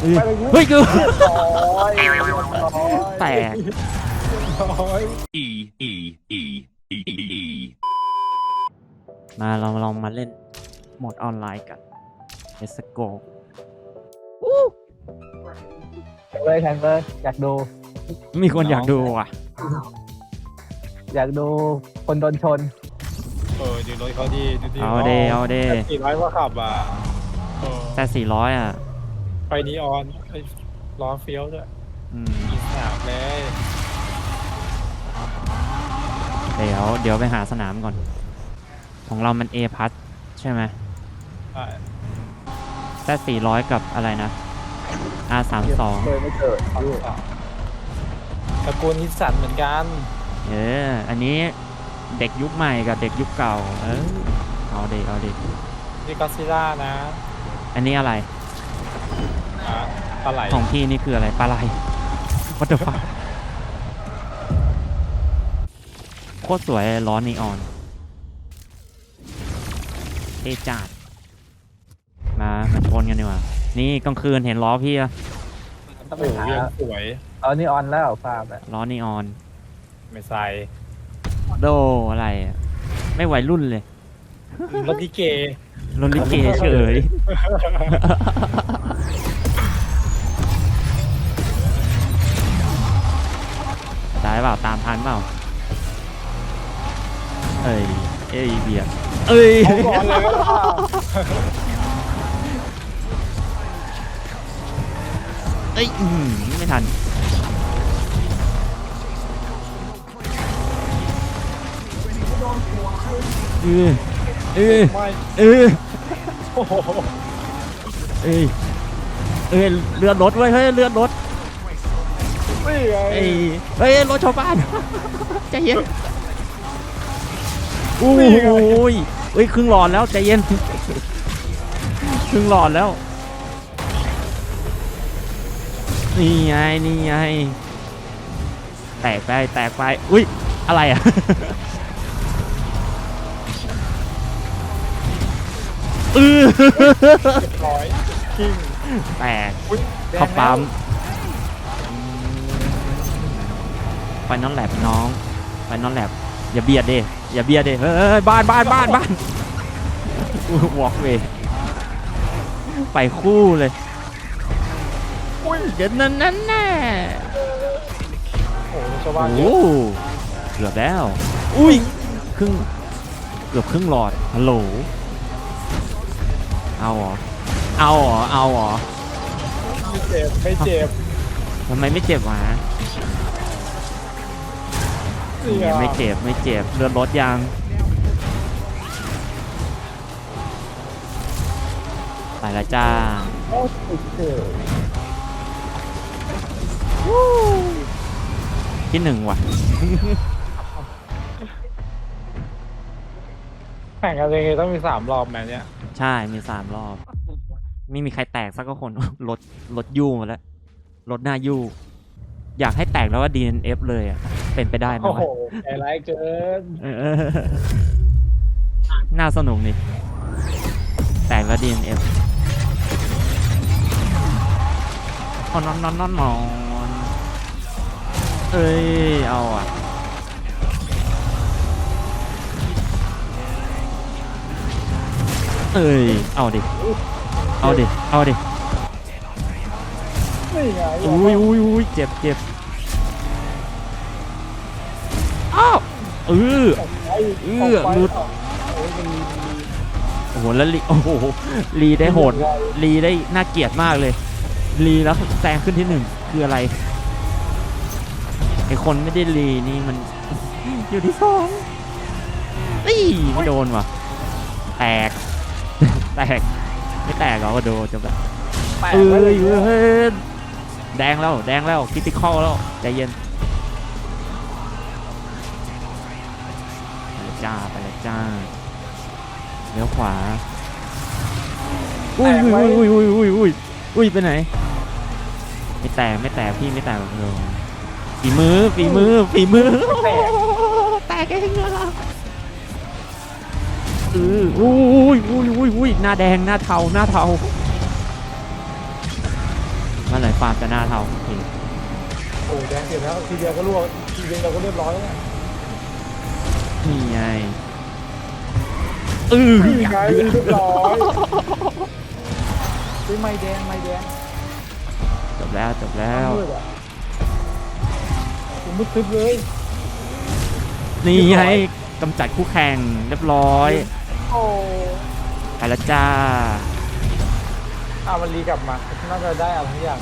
เอ้ยไปเลยเฮ้ยกูร้อยเรียบร้อยแตกร้อย E E E E E E. มาเราลองมาเล่นโหมดออนไลน์กัน Let's go เลยแทนเลยอยากดู มีคนอยากดูอะ อยากดูคนโดนชน เออดูรถเขาดีดูดีเอาเดเอาเดสี่ร้อยกว่าขับอะเออแต่สี่ร้อยอะ ไฟนีออนไอ้ล้อเฟี้ยวด้วยอืมมีสนามเลยเดี๋ยวเดี๋ยวไปหาสนามก่อน ของเรามัน A พัทใช่ไหมใช่แต่สี่ร้อยกับอะไรนะ R สามสองเลยไม่เกิดตระกูลนิสสันเหมือนกันเออ อันนี้เด็กยุคใหม่กับเด็กยุคเก่า เออเอาเด็เอาเด็นี่ก็ซิล่านะ อันนี้อะไรอะ ปลาไหลของพี่นี่คืออะไรปลาไหล What the fuck โคตรสวยล้อนีออนเท่จัดมามาชนกันดีกว่า นี่กลางคืนเห็นล้อพี่อะต้องโอ้ไปโหหายังสวยเอานี่ออนแล้วทราบแล้วล้อนีออน ไม่ใส่โดอะไรอะไม่ไหวรุ่นเลยรถดิเกรถลิเกเฉย ได้เปล่าตามทันเปล่าเอ้ยเอ้ยเบียร์เอ้ยเอาก่อนเลยก็ได้เอ้ยอื้อหือไม่ทันเออเออไม่เออโอ้โหเอ้ยเอ้ยเลื่อนรถไว้ยเฮ้ยเลื่อนรถนี่ ไงเอ้ยเฮ้ยรถชาวบ้าน ใจเย็นโอ้ยเอ้ยครึ่งหลอดแล้วใจเย็นครึ่งหลอดแล้ว นี่ไงนี่ไงแตกไปแตกไปอุ้ยอะไรอะเออเรียบร้อยกิ้งแตกอุ้ยแดงเข้าปั๊ม ไปนอนแลบน้อง ไปนอนแลบอย่าเบียดเด้อย่าเบียดเด้เฮ้ยบ้านบ้านบ้านบ้านวอล์กเวไปคู่เลยอุ้ยเดี๋ยวนั้นนั่นแน่โอ้โหชาวบ้านเยโอ้อะเกือบแล้ว อุ้ยครึ่งเกือบครึ่งหลอดฮัลโหลเอาเหรอเอาเหรอเอาเหรอไม่เจ็บไม่เจ็บทำไมไม่เจ็บวะ นี่ไงไม่เจ็บไม่เจ็บเลือดรถยังไปแล้วจ้าโอ้ติดเกิดที่หนึ่งว่ะแข่งกันเองต้องมีสามรอบแมเนี่ยใช่มีสามรอบ ไม่มีใครแตกสักคนรถรถยู่หมาแล้วรถหน้ายู่ อยากให้แตกแล้วว่า DNF เลยอะ เป็นไปได้ไหมโอ้วะโหใจร้ายเกินเออน่าสนุกนี่แตกแล้ว DNF อ๋อนอนนอนนอนนอนเอ้ย เอาอะ เอ้ย เอาดิ เอาดิ เอาดิ นี่ไงอุ้ยอุ้ยอุ้ยเจ็บเจ็บ เออเอื้อหลุดโอ้โหแล้วลีโอ้โหลีได้โหดลีได้น่าเกลียดมากเลยลีแล้วแซงขึ้นที่หนึ่งคืออะไรไอคนไม่ได้ลีนี่มันอยู่ที่สองอี้ไม่โดนว่ะ แตก แตก ไม่แตกเหรอก็โดนจบละแปะเอ้ไว้เลยยเอ้ยแดงแล้ว แดงแล้วคิติคอลแล้ว ใจเย็น จ้าไปเลยจ้าเลี้ยวขวาอุ้ยอุ้ยอุ้ยอุ้ยอุ้ยอุ้ยอุ้ยไปไหน ไม่แตกไม่แตกพี่ไม่แตกหรอกเลยฝีมือฝีมือฝีมือแตกเองเหรอเอออุ้ยอุ้ยอุ้ยอุ้ยหน้าแดงหน้าเทาหน้าเทาเมื่อไหร่ฟาร์มจะหน้าเทาโอเคโอ้แดงเสร็จแล้วทีเดียวก็ลวกทีเดียวเราก็เรียบร้อยแล้ว เนี่ยนี่ไงเออนี่ไงเรียบร้อยเป็นไม้แดงไม้แดงจบแล้วจบแล้ว มืดอะผมมืดทึบเลยนี่ไงกำจัดคู่แข่งเรียบร้อยโอ้ไปแล้วจ้า อามันรีกลับมาน่าจะได้อะไรทุกอย่าง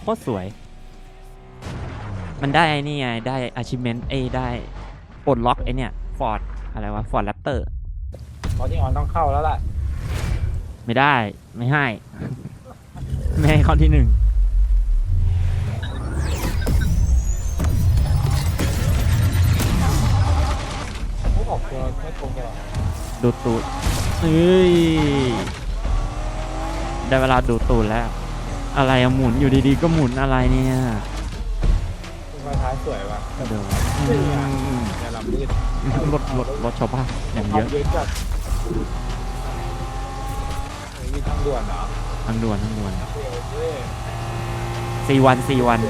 โคตรสวย มันได้ไอ้นี่ไง ได้ achievement เอยได้ปลดล็อกไอเนี่ยฟอร์ดอะไรวะฟอร์ดแรปเตอร์ตอนนี้ออนต้องเข้าแล้วล่ะ ไม่ได้ไม่ให้ ไม่ให้ข้อที่หนึ่งผู้ออกตัวไม่ตรงกันหรอกดูดตูดเอ้ยได้เวลาดูดตูดแล้ว อะไรอะหมุนอยู่ดีๆก็หมุนอะไรเนี่ยคุณมาท้าย สวยว่ะเดี๋ยวอย่ลำลื่นรถรถรถชาวบ้านอย่างเยอะเยอะจัดมีทางด่วนเหรอทางด่วนทางด่วนสี่วันสี่วัน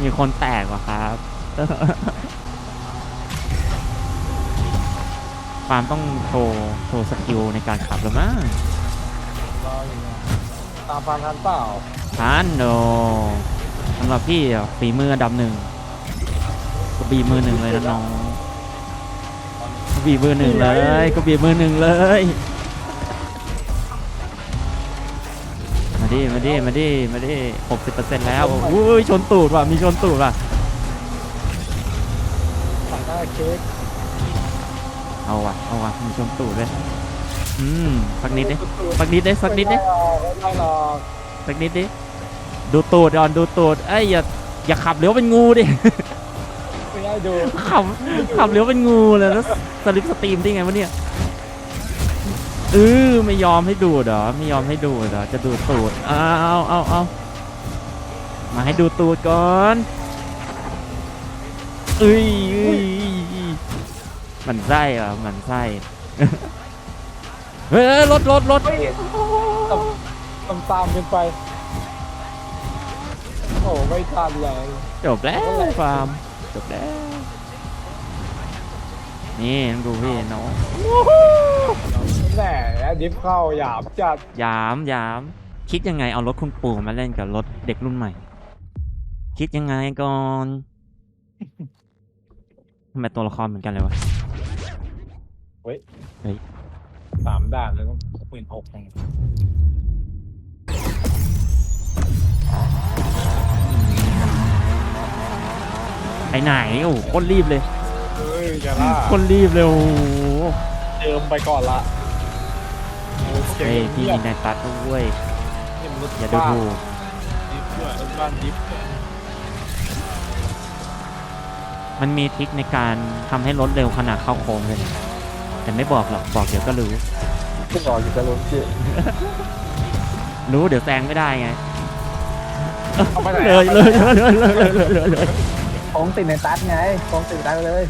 มีคนแตกว่ะครับฟามต้องโชว์โชว์สกิลในการขับแล้วมั้งามฟังทันเปล่าทันโดสำหรับพี่อะฝีมืออันดับหนึ่งก็บีมือหนึ่งเลยนะน้องก็บีมือหนึ่งเลยก็บีมือหนึ่งเลย มาดิมาดิมาดิมาดิหกสิบเปอร์เซ็นต์แล้วอุ้ยชนตูดว่ะมีชนตูดว่ะฝั่งหน้าเค้กเอาว่ะเอาว่ะมีชนตูดเลย อืมสักนิดดิสักนิดดิสักนิดดิไม่ได้หรอกสักนิดดิดูตูดก่อนดูตูดเอ้ยอย่าอย่าขับเลี้ยวเป็นงูดิไม่ได้ดูขับขับเลี้ยวเป็นงูเลยแล้วสลิปสตรีมได้ไงวะเนี่ยเออไม่ยอมให้ดูดเหรอไม่ยอมให้ดูดเหรอจะดูดตูดเอาเอาเอาเอามาให้ดูตูดก่อนเอ้ยเอ้ยหมันไส้เหรอหมันไส้ เฮ้ยรถรถรถตามตามกันไป โอ้ไม่ทันเลยจบแล้วฟาร์มจบแล้ว นี่ต้องดูพี่น้องแหน่ดิฟเข้าหยาบจัดยามยาม คิดยังไงเอารถคุณปู่มาเล่นกับรถเด็กรุ่นใหม่ คิดยังไงก่อนทำไมตัวละครเหมือนกันเลยวะ สามด่านเลยต้องหมื่นหกไงไปไหนโอ้โหโคนรีบเลยเฮ้ยจะล่าโคนรีบเลยโอ้โหเจิมไปก่อนละโอเคเฮ้ยพี่เงียมีบนายตัดด้วยนี่มันรถอย่าดูบ้นถูกดิฟด้วยรถบ้านดิฟด้วยมันมีทริคในการทำให้รถเร็วขนาดเข้าโค้งเลยนะ แต่ไม่บอกหรอกบอกเดี๋ยวก็รู้ซึ่งออกอยู่กับรถเจ๊รู้เดี๋ยวแซงไม่ได้ไงเอาไปไหนเลยเลยเลยเลยเลยเลยเลยเลยโค้งติดในตัดไงโค้งติดตัดเลย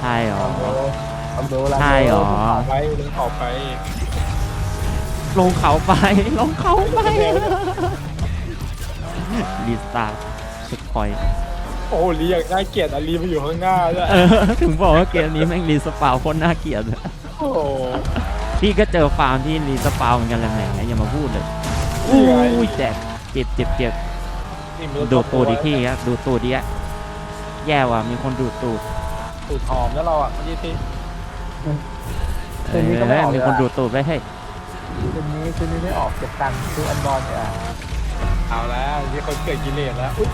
ใช่หรอ ลองดูลองดูใช่หรอ ออกไปเดินออกไปลงเขาไปลงเขาไปรีสตาร์ทเช็คพอยต์ โอ้โหลีอยากได้เกียรติอาลีมาอยู่ข้างหน้าด้วยเออถึงบอกว่าเกมนี้แม่งรีสปาวโคนน่าเกลียดโอ้โหพี่ก็เจอฟาร์มที่รีสปาวเหมือนกันแหละอย่ามาพูดเลยนี่ไงอุ้ยเจ็บเจ็บเจ็บเจ็บนี่มันรถดูดตูดอีกที่ครับดูดตูดดิอะแย่ว่ะมีคนดูดตูดตูดหอมแล้วเราอะยี่ที่เออมีคนดูดตูดไว้ให้ยคืนนี้คืนนี้ไม่ออกเก็บตังค์ซื้ออันบอลเนี่ยเอาแล้วมีคนเกิดกิเลสแล้วอุ๊ย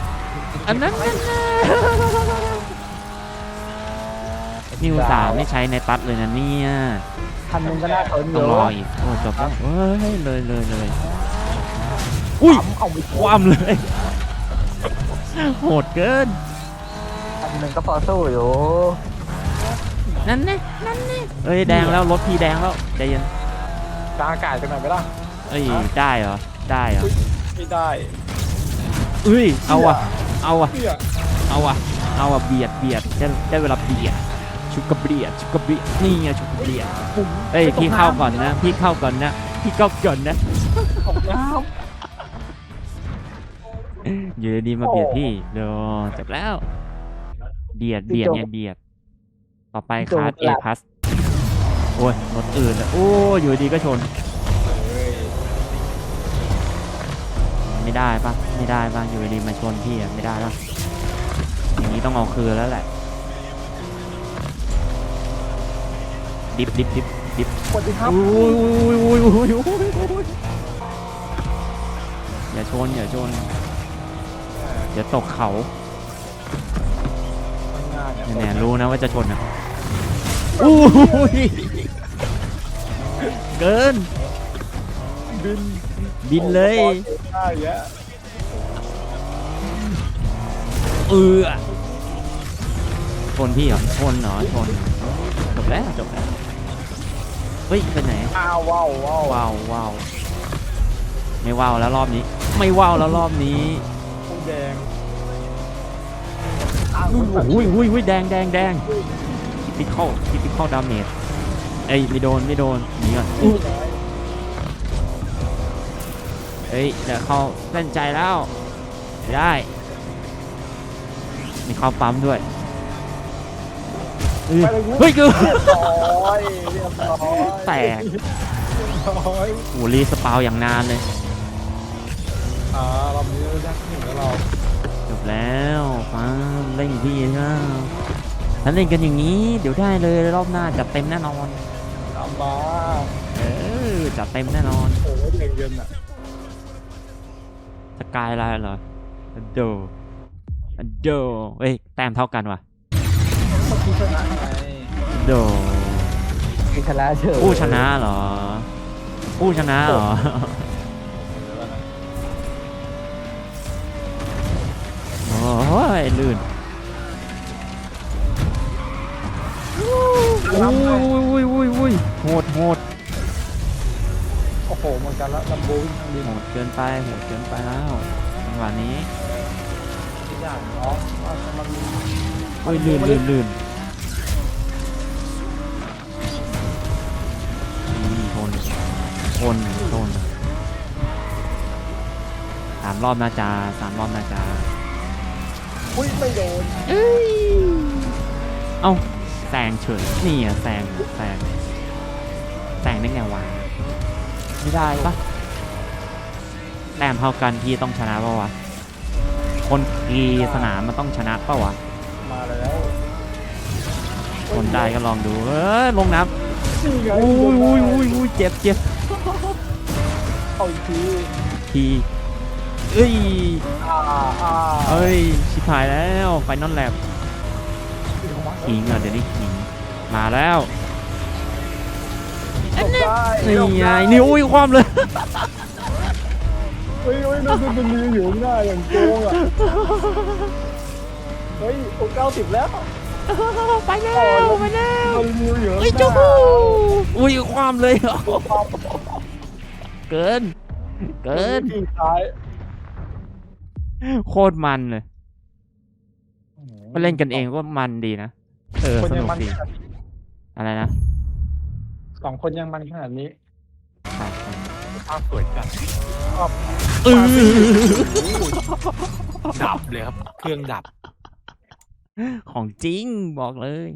อันนั้นนั่นนะ นี่อุตส่าห์ไม่ใช้ในตัดเลยนะเนี่ยพันหนึ่งก็น่าสนอต้องยู่รออีกโอ้จบแล้วเฮ้ยเลยเลยเลยอุ้ยเอาไปคว่ำเลยโหดเกินพันหนึ่งก็พอสู้อยู่ นั่นแน่นั่นแน่เอ้ยแดงแล้วรถพี่แดงแล้วใจเย็นกลางอากาศกันหน่อยไหมล่ะ เอ้ยได้เหรอได้เหรอไม่ได้เอ้ยเอาว่ะเอาว่ะเพื่อ เอาว่ะเอาว่ะเบียดเบียดได้ได้เวลาเบียดชชุกกระเบียดชุกกระเบียดนี่ไงชุกกระเบียดเอ้ยพี่เข้าก่อนนะ พี่เข้าก่อนนะพี่เข้าก่อนนะตกน้อยู่ดีๆมาเบียดพี่เดี๋ยวจบแล้ว เบียดเบียดไงเบียด ต่อไปคลาสเอพัสโอ้ยรถอื่นอะโอ้ยอยู่ดีก็ชน ไม่ได้ปะไม่ได้ปะอยู่ดีมาชนพี่อะไม่ได้ปะ อย่างนี้ต้องเอาคืนแล้วแหละ ดิบดิบดิบดิบำสวัสดีครับอุ้ยอุ้ยอุ้ยอุ้ยอุ้ยอุ้ยอย่าชนอย่าชนเดี๋ยวตกเขาข้างหน้าเนี่ยแน่ๆรู้นะว่าจะชนอะอุ้ยเกิน บิน บินเลยได้เยอะเออ ชนพี่เหรอชนเหรอชนจบแล้วจบแล้วเฮ้ยไปไหนอ้าวว้าวว้าวว้าวว้าวไม่ว้าวแล้วรอบนี้ ไม่ว้าวแล้วรอบนี้ธงแดงอุ้ยอุ้ยอุ้ยแดงแดงแดงคิปิคอลคิปิคอลดาเมจเอ้ยไม่โดนไม่โดนหนีก่อนอุ๊ยเอ้ยเดี๋ยวเข้าเส้นใจแล้วไม่ได้มีเข้าปั๊มด้วย เอ้ยเฮ้ยกูเรียบร้อยเรียบร้อยแตกเรียบร้อยโอ้รีสปาวอย่างนานเลยอ่ารอบนี้ยักษ์หนึ่งแล้วเราจบแล้วฟ้าเล่นพี่นะถ้าเล่นกันอย่างนี้ เดี๋ยวได้เลยรอบหน้าจัดเต็มแน่นอนตามมาเออจัดเต็มแน่นอนโอ้ยเด็กเย็นอะสกายไลน์เหรอโดโดเอ้ยแต้มเท่ากันว่ะ เมื่อกี้ชนะไงโดมีชนะเฉยผู้ชนะเหรอ ผู้ชนะเหรอ โอ้ยลื่นอุ้ยอุ้ยอุ้ยอุ้ยโหดโหดโอ้โหเหมือนกันแล้วลำโบวิ่งทางดินโหดเกินไปโหดเกินไปแล้วจังหวะนี้ทุกอย่างเนาะว่ามันโอ้ยลื่นลื่นลื่นนี่ ชนชนสามรอบนะจ๊ะสามรอบนะจ๊ะอุ้ยไม่โดนเอ้าแซงเฉยนี่อะแซงแซงแซงได้ไงวะไม่ได้ปะแต้มเท่ากันพี่ต้องชนะปะวะคนทีสนามมันต้องชนะปะวะมาแล้วคนได้ก็ลองดูเออลงน้นี่ไงำอุ้ยอุ้ยอุ้ยอุ้ยเจ็บเจ็บ เอาอีกทีทีเอ้ยอ่าอ่าเอ้ยชิบหายแล้วไฟนอลแลบขิงอะเดี๋ยวนี้ขิงมาแล้วจบได้นี่ไงนี่อุ้ยความเลยเฮ้ยเฮ้ยมันเป็นมีอยู่ข้างหน้าอย่างโกงอะเฮ้ยโอ้เก้าสิบแล้ว ไปแล้วไปแล้วมันมีอยู่เอ้ยข้างหจูน้าอุ้ยความเลยเกิน เกินทีท้ายโคตรมันเลยมาเล่นกันเองก็มันดีนะ เออ คนสยันุงกมันดี ขนาดนี้อะไรนะสองคนยังมันขนาดนี้ใช่ภาพสวยจัดเออ ดับเลยครับ เครื่องดับ ของจริงบอกเลย